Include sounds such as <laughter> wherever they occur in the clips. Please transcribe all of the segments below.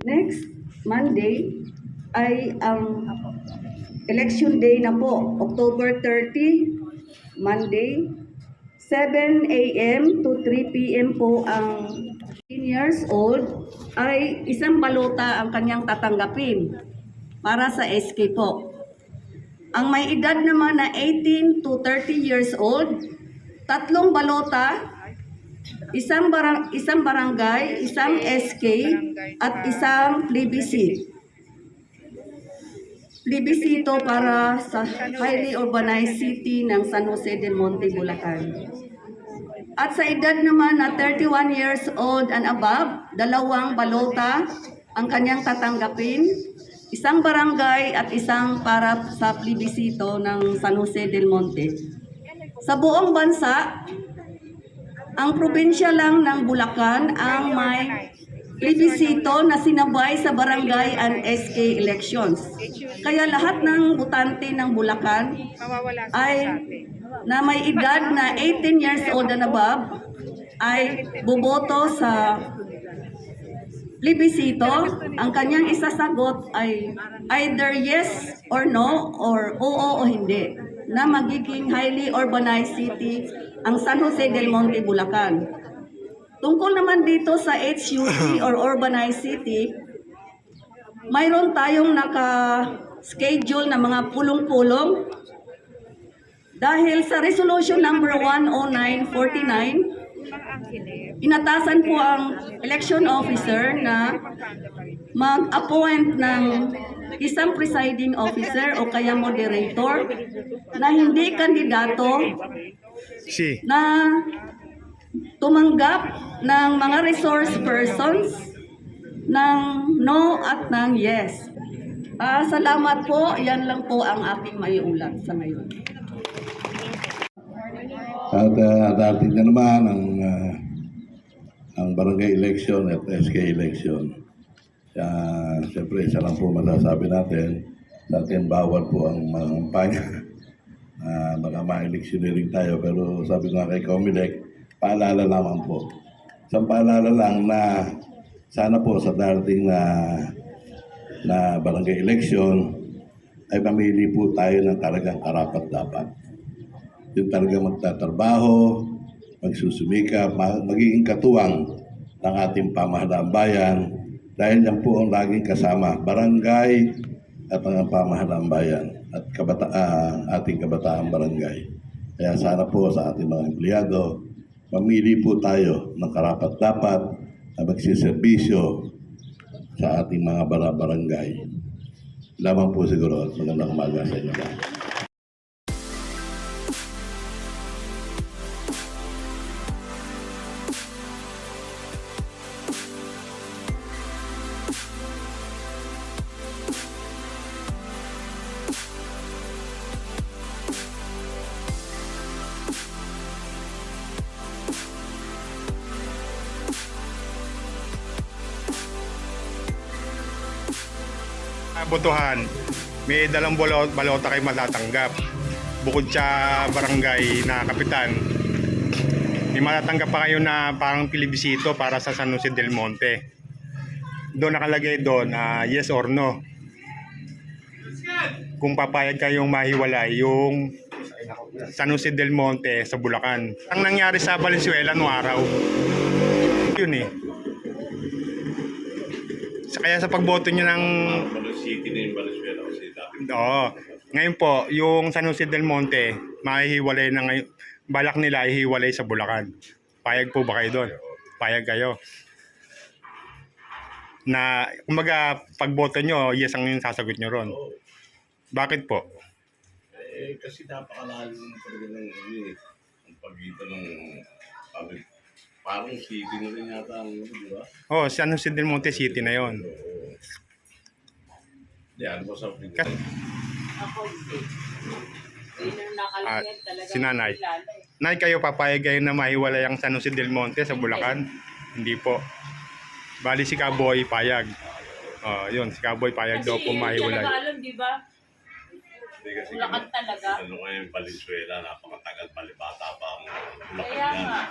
Next Monday ay ang election day na po, October 30, Monday. 7 a.m. to 3 p.m. po ang 10 years old ay isang balota ang kanyang tatanggapin para sa SK po. Ang may edad naman na 18 to 30 years old, tatlong balota, isang barang isang barangay, isang SK at isang plebiscite. Plebiscito para sa highly urbanized city ng San Jose del Monte, Bulacan. At sa edad naman na 31 years old and above, dalawang balota ang kanyang tatanggapin, isang barangay at isang para sa plebisito ng San Jose del Monte. Sa buong bansa, ang probinsya lang ng Bulacan ang may plebisito na sinabay sa barangay and SK elections. Kaya lahat ng butante ng Bulacan ay na may edad na 18 years old and above ay boboto sa plebisito. Ang kanyang isasagot ay either yes or no or oo o hindi na magiging highly urbanized city ang San Jose del Monte, Bulacan. Tungkol naman dito sa HUC or urbanized city, mayroon tayong naka-schedule na mga pulong-pulong dahil sa resolution number 10949, inatasan po ang election officer na mag-appoint ng isang presiding officer o kaya moderator na hindi kandidato Si. na tumanggap ng mga resource persons ng no at ng yes. Ah, salamat po. Yan lang po ang aking maiulat sa ngayon. At uh, darating na naman ang, ah, ang barangay election at SK election. Uh, Siyempre, isa lang po masasabi natin, natin bawal po ang mangampanya. Uh, <laughs> baka ma-electioneering tayo, pero sabi nga kay Comelec, paalala lamang po. Isang paalala lang na sana po sa darating na na barangay election ay mamili po tayo ng talagang karapat dapat yung talaga magtatrabaho, magsusumikap, ma- magiging katuwang ng ating pamahalaan bayan dahil yan po ang laging kasama, barangay at ang pamahalaan bayan at kabata ah, ating kabataan barangay. Kaya sana po sa ating mga empleyado, mamili po tayo ng karapat-dapat na magsiservisyo sa ating mga bara- barangay. Lamang po siguro at magandang umaga sa inyo Botohan, may dalang balo- balota kayo matatanggap. Bukod sa barangay na kapitan, may matatanggap pa kayo na parang pilibisito para sa San Jose del Monte. Doon nakalagay doon, ah, yes or no. Kung papayag kayong mahiwalay yung San Jose del Monte sa Bulacan. Ang nangyari sa Valenzuela noong araw, yun eh. Kaya sa pagboto nyo ng City na yung Valenzuela kasi dati Oo. Ngayon po, yung San Jose del Monte, mahihiwalay na ngayon. Balak nila ihiwalay sa Bulacan. Payag po ba kayo doon? Payag kayo. Na, kumbaga, pagboto nyo, yes ang yung sasagot nyo ron. Bakit po? Eh, kasi napakalalim ng talaga ng ano eh, ang pagitan ng public. Parang city na rin yata ang ano, di ba? Oh, San Jose del Monte City na yon. Oo. Di, ano ba sa Kasi, Ah, si nanay. Nay, kayo papayag kayo na mahiwalay ang San Jose del Monte sa Bulacan? Hindi po. Bali si Kaboy payag. Oh, yun, si Kaboy payag daw po mahiwalay. Talaga alam, di ba? Hindi kasi Bulacan talaga. ano ngayon, Valenzuela, napakatagal palibata pa ang Bulacan Kaya yan. nga.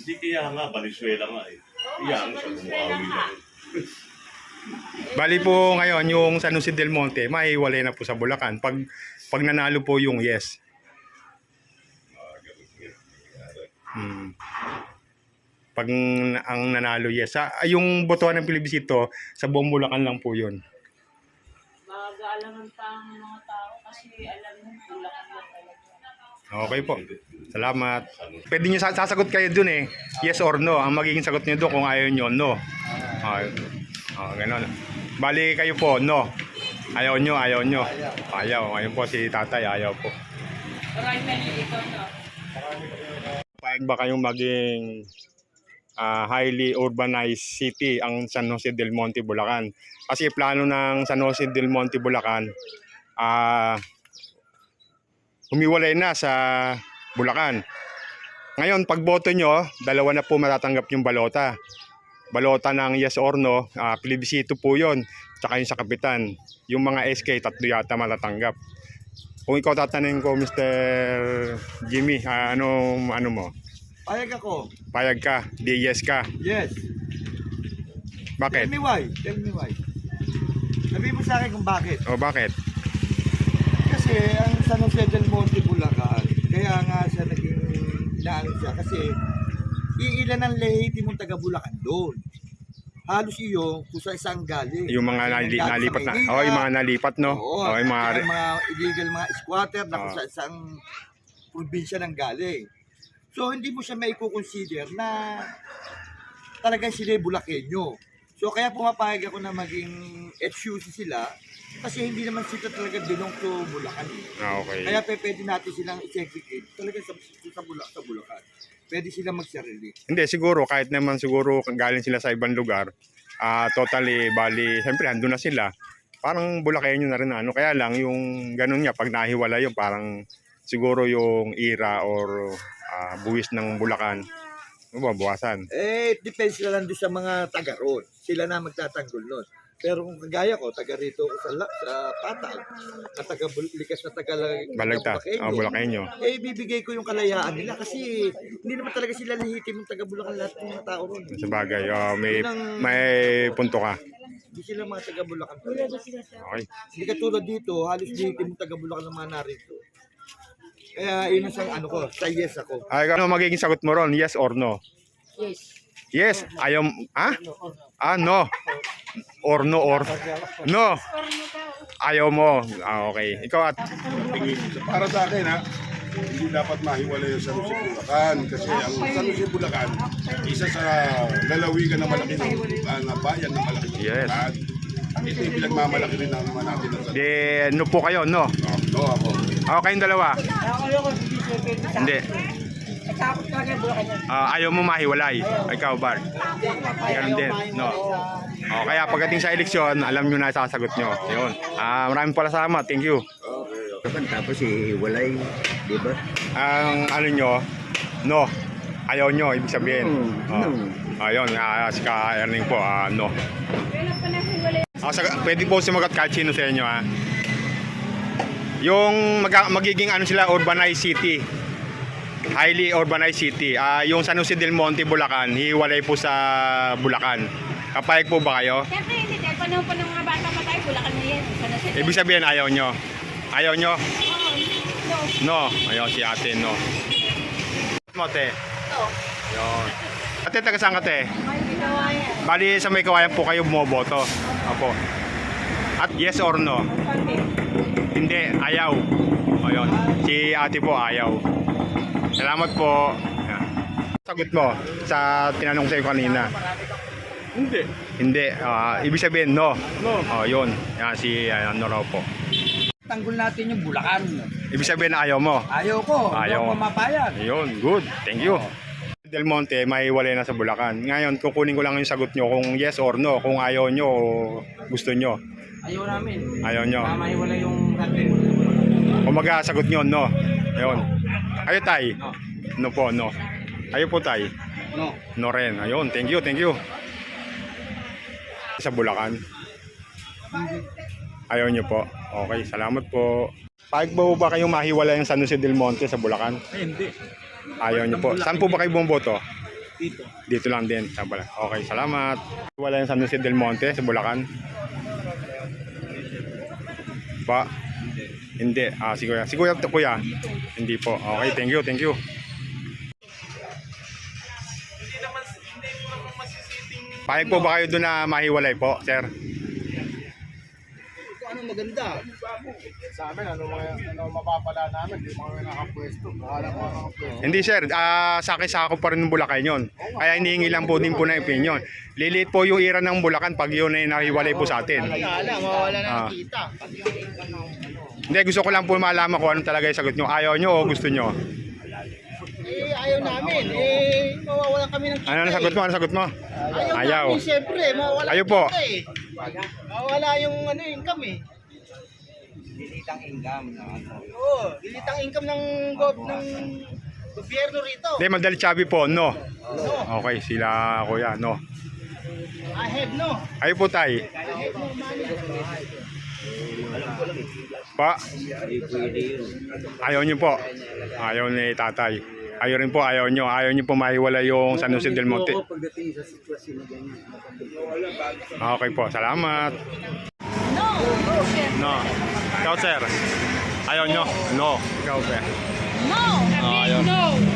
Hindi kaya nga, Valenzuela nga eh. Sa Valenzuela bumawi na. Bali po ngayon, yung San Jose del Monte, maiwalay na po sa Bulacan. Pag, pag nanalo po yung yes. Hmm. Pag ang nanalo yes. Sa, ay, yung botohan ng plebisito, sa buong Bulacan lang po yun. Mag-aalangan pa ang mga tao kasi alam mo, talaga. Okay po. Salamat. Pwede nyo sa- sasagot kayo dun eh. Yes or no. Ang magiging sagot nyo doon kung ayaw nyo, no. Ah, ah, ganun. Bali kayo po, no. Ayaw nyo, ayaw nyo. Ayaw. Ayun po si tatay, ayaw po. Payag ba kayong maging ah, highly urbanized city ang San Jose del Monte, Bulacan? Kasi plano ng San Jose del Monte, Bulacan, ah humiwalay na sa Bulacan. Ngayon, pag boto nyo, dalawa na po matatanggap yung balota. Balota ng yes or no, ah, plebisito po yon tsaka yung sa kapitan. Yung mga SK, tatlo yata matatanggap. Kung ikaw tatanungin ko, Mr. Jimmy, ah, ano, ano mo? Payag ako. Payag ka, di yes ka. Yes. Bakit? Tell me why. Tell me why. Sabihin mo sa akin kung bakit. O bakit? Kasi ang San Jose del Monte, Bulacan, kaya nga siya naging inaano siya. Kasi iilan ang lehitimong taga Bulacan doon. Halos iyo kung sa isang galing. Yung mga nali, nalipat na. Maynila. Oh, yung mga nalipat, no? Oo, Oh, yung mga... kaya mga illegal mga squatter na Oo. sa isang probinsya ng galing. So, hindi mo siya may consider na talagang sila ay Bulakenyo. So, kaya pumapayag ako na maging FUC sila kasi hindi naman sila talaga belong to Bulacan. Ah, okay. Kaya pe, pwede natin silang i-segregate talaga sa, sa, Bula, sa Bulacan. Pwede silang magsarili. Hindi, siguro, kahit naman siguro galing sila sa ibang lugar, ah totally, bali, siyempre, andun na sila. Parang Bulacanyo na rin, ano. Kaya lang, yung ganun nga, pag nahiwala yung parang siguro yung ira or ah, buwis ng Bulacan, mababawasan. Eh, depends na lang doon sa mga taga roon. Sila na magtatanggol nun. Pero kung kagaya ko, taga rito ako sa, la- sa Patag, at taga Bul- likas na taga Balagta, ah, Bulacanyo. eh, bibigay ko yung kalayaan nila kasi hindi naman talaga sila lehitimong taga Bulacan lahat ng mga tao roon. Sa bagay, oh, may, may punto ka. Hindi sila mga taga Bulacan. Okay. Hindi katulad dito, halos lehitimong taga Bulacan ng mga narito. Kaya yun ang sa ano ko, sa yes ako. Ay, ano magiging sagot mo ron? Yes or no? Yes. Yes. Ayaw, ah? Ah, no. Or no, or no. Ayaw mo. Ah, okay. Ikaw at Para sa akin ha, hindi dapat mahiwalay yung San Jose Bulacan kasi ang San Jose Bulacan isa sa lalawigan na malaki ng uh, na bayan na malaki ng Yes. Bulacan. Ito yung pinagmamalaki rin ng naman natin ng San di no po kayo, no. Jose. No, ako. Ako kayong dalawa. Hindi. Ah, ayaw mo mahiwalay. Ikaw, Bart. Ganun din. No. O, kaya pagdating sa eleksyon, alam nyo na sasagot nyo. Yun. Ah, maraming pala salamat. Thank you. Tapos iwalay, di ba? ang ano nyo, no. Ayaw nyo, ibig sabihin. No, Oh. no. Ayun, ah, si Ka Erning po, ah, no. Ah, sa, pwede po sumagot kahit sino sa inyo, ha. Yung mag, magiging ano sila, urbanized city. Highly urbanized city. Ah, yung San Jose del Monte, Bulacan, hiwalay po sa Bulacan. Kapayag po ba kayo? Siyempre hindi, dahil panahon pa ng mga bata pa tayo, bulakan na yan. Sana sa Ibig sabihin, ayaw nyo. Ayaw nyo? No. Ayaw si ate, no. Mo, te. Yun. Ate, taga saan ka, te? Bali, sa may kawayan po kayo bumoboto. Opo. At yes or no? Hindi, ayaw. Ayun. Si ate po, ayaw. Salamat po. Sagot mo sa tinanong sa'yo kanina. Hindi. Hindi. ah, ibig sabihin, no. No. Oh, yun. Yan, si uh, ano raw po. Tanggol natin yung Bulacan. Ibig sabihin, ayaw mo. Ayaw ko, Ayaw. ako mapayag. Ayun, good. Thank you. Del Monte, maiwalay na sa Bulacan. Ngayon, kukunin ko lang yung sagot nyo kung yes or no, kung ayaw nyo o gusto nyo. Ayaw namin. Ayaw nyo. Mamahiwala yung natin. Kung sagot nyo, no. Ayun. Ayo, tay. No po, no. Ayo po, tay. No. No rin. Ayun, thank you, thank you. Sa Bulacan. Ayaw nyo po. Okay, salamat po. Pag ba ba kayong mahiwalay yung San Jose del Monte sa Bulacan? hindi. Ayaw nyo po. Saan po ba kayo bumoboto? Dito. Dito lang din sa Bulacan. Okay, salamat. Wala yung San Jose del Monte sa Bulacan. Pa? Hindi. Ah, si Kuya. Si Kuya, Kuya. Hindi po. Okay, thank you, thank you. Payag po ba kayo doon na mahiwalay po, sir? Ano maganda? Sa amin, ano, mga- ano mapapala namin, di mo kami nakapwesto. Bahala mo nakapwesto. Hindi sir, ah saki-sako pa rin ng Bulacan yun. Kaya hinihingi lang po din po na opinion. Liliit po yung ira ng Bulacan pag yun ay nahiwalay po sa atin. Wala, mawawala na Ah. ng kita. Hindi, gusto ko lang po malaman kung anong talaga yung sagot nyo. Ayaw nyo o gusto nyo? Eh, ayaw namin. Eh, mawawala kami ng kita. Ano ang sagot mo? Ano sagot mo? Ayaw, Ayaw. namin, siyempre. Mawawala Ayaw po. kita eh. Mawawala yung ano, income eh. Dilitang income na ano. Oo, dilitang income ng, gov- ng gobyerno rito. Hindi, madali chabi po, no. No, Okay, sila kuya, no. ahead no. Ayaw po tay. Ahead no, money. Pa, ayaw nyo po. Ayaw ni tatay. Ayaw rin po, ayaw nyo. Ayaw nyo po mahiwalay yung San Jose del Monte. Pagdating sa sitwasyon na ganyan. Okay po, salamat. No. No. Ikaw, sir. Ayaw nyo? No. Ikaw, sir. No! Ah, ayaw. No!